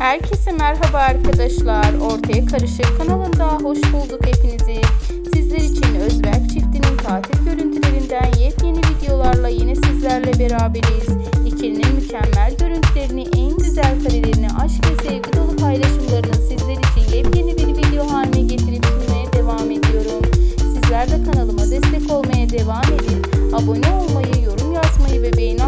Herkese merhaba arkadaşlar. Ortaya Karışık kanalında hoş bulduk hepinizi. Sizler için Özberk çiftinin tatil görüntülerinden yepyeni videolarla yine sizlerle beraberiz. İkilinin mükemmel görüntülerini, en güzel karelerini, aşk ve sevgi dolu paylaşımlarını sizler için yepyeni bir video haline getirip sunmaya devam ediyorum. Sizler de kanalıma destek olmaya devam edin. Abone olmayı, yorum yazmayı ve beğeni